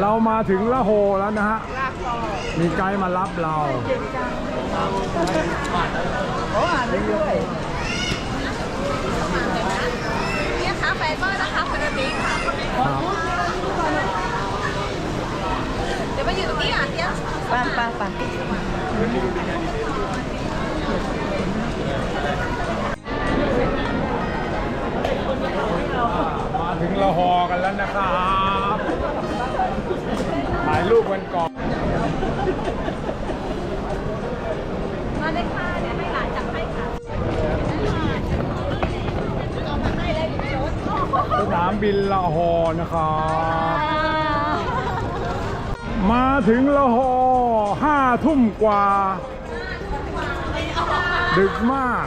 เรามาถึงละโหแล้วนะฮะ มีไกด์มารับเราเนี่ยค่ะไฟเบอร์นะคะคุณบิ๊กค่ะครับเดี๋ยวมาอยู่ตรงนี้อะเดี๋ยวปังปังปัง บินละหอนะครับ มาถึงละหอห้าทุ่มกว่า ดึกมาก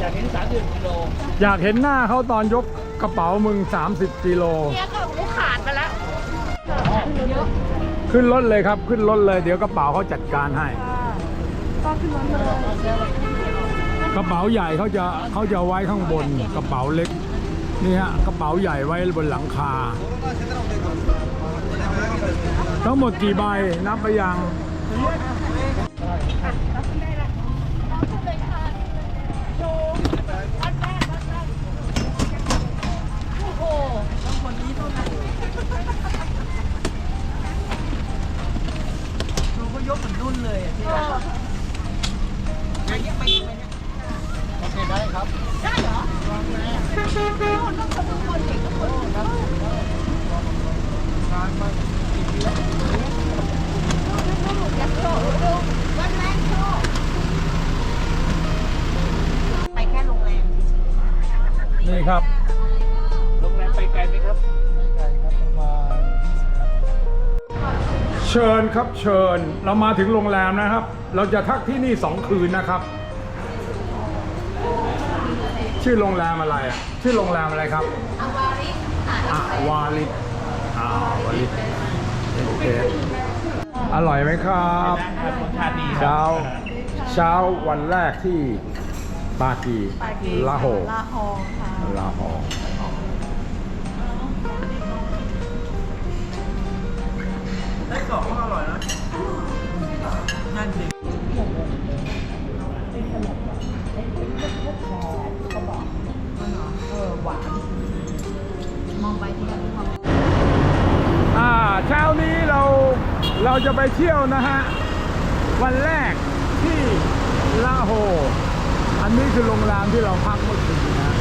อยากเห็น30กิโลอยากเห็นหน้าเขาตอนยกกระเป๋ามึง 30 กิโล เนี่ยก็ลูกขาดไปแล้วขึ้นรถเลยครับ ขึ้นรถเลย เดี๋ยวกระเป๋าเขาจัดการให้ ก็ขึ้นรถเลย กระเป๋าใหญ่เขาจะเขาจะไว้ข้างบนกระเป๋าเล็กนี่ฮะกระเป๋าใหญ่ไว้บนหลังคา ทั้งหมดกี่ใบนับไปยัง ครับ โรงแรมไปไกลไหมครับเชิญครับเชิญเรามาถึงโรงแรมนะครับ เราจะทักที่นี่สองคืนนะครับ ชื่อโรงแรมอะไรอะชื่อโรงแรมอะไรครับอาวาริค่ะอะวาลิตอ่าวาลิตโอเคอร่อยไหมครับครับรสชาติดีครัเช้าเช้าวันแรกที่ ปากีลาโฮลาฮองค่ะลาโฮได้กรอบก็อร่อยนะนั่นดิมองไปที่แบบมองอ่าเช้านี้เราเราจะไปเที่ยวนะฮะ วันแรกที่ลาโฮ อันนี้คือโรงแรมที่เราพักเมื่อคืนนะ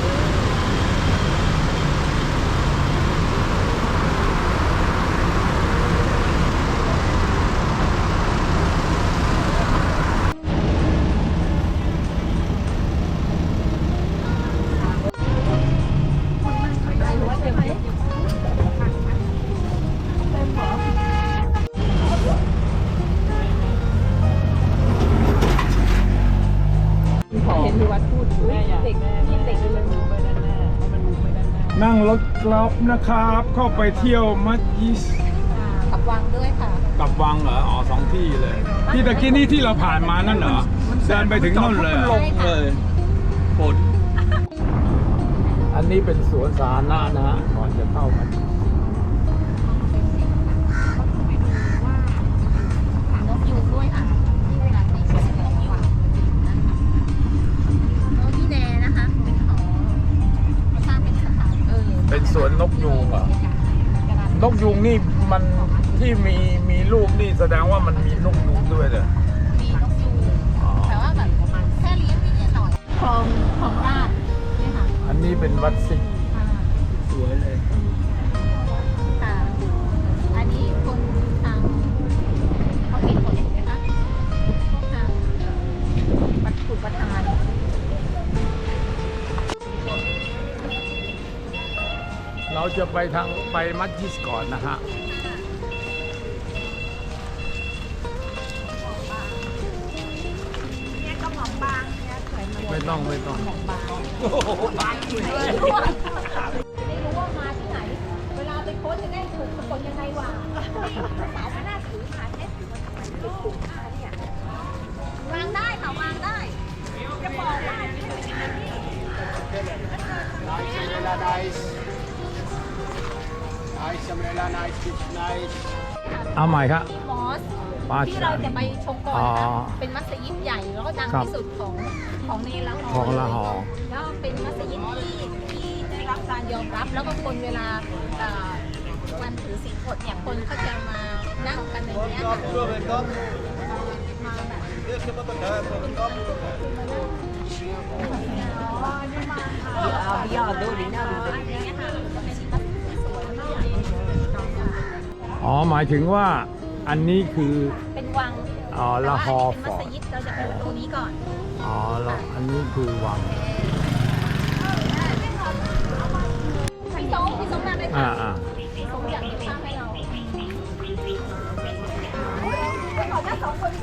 อยากเด็กยิ่งเด็กเลยมูไปด้านหน้าเพราะมันมูไปด้านหน้านั่งรถกลับนะครับ เข้าไปเที่ยวมัสยิดกับวังด้วยค่ะกับวังเหรออ๋อสองที่เลย ที่ตะกี้นี่ที่เราผ่านมานั่นเหรอเดินไปถึงนู่นเลยเหรอลงเลยฝนอันนี้เป็นสวนสาธารณะนะฮะก่อนจะเข้ามา วนนกยูงเหรอนกยูงนี่มันที่มีมีลูกนี่แสดงว่ามันมีนกยูงด้วยเลยมีนกยูงแต่ว่าแบบแค่เลี้ยงนิดหน่อยคลองคลองราดเนี่ยค่ะอันนี้เป็นวัดสิงห์อ่าสวยเลย เราจะไปทางไปมัสยิดก่อนนะฮะเนี่ยก็หมองบางเนี่ยสวยมากไม่ต้องไม่ต้องหมองบางโอ้โหบางอยู่เลยไม่รู้ว่ามาที่ไหน เวลาไปโค้ชจะได้ถูกสะกดยังไงวะภาษาหน้าถือผ่านเน็ตถือมาทำไมไม่ถูกอะเนี่ยวางได้ค่ะวางได้จะบอกว่าที่ไหนที่ Paradise nice, umbrella nice, beach nice. เอาใหม่ครับ ที่มอสมัสที่เราจะไปชมก่อนอ๋อนะคะเป็นมัสยิดใหญ่แล้วก็ดังครับ ที่สุดของของเนรฮอของละหอ แล้วเป็นมัสยิดที่ที่ได้รับการยอมรับแล้วก็คนเวลาเอ่อวันถือศีลอดเนี่ยคนเขาจะมานั่งกันในเนี้ยค่ะมาแบบยอดดูดิน่าดูอันเนี้ยค่ะเป็นมัสยิดที่ อ๋อหมายถึงว่าอันนี้คือ เป็นวังอ๋อละฮอแต่ว่าอันนี้เป็นมัสยิดเราจะไปประตูนี้ก่อน อ๋อแล้วอันนี้คือวังพี่โต๊ะพี่โต๊ะมาเลยอ่าค่ะอ่าพี่โต๊ะอยากเก็บภาพให้เราเดี๋ยวก่อนนะสองคนนี้ก็อยู่ด้วย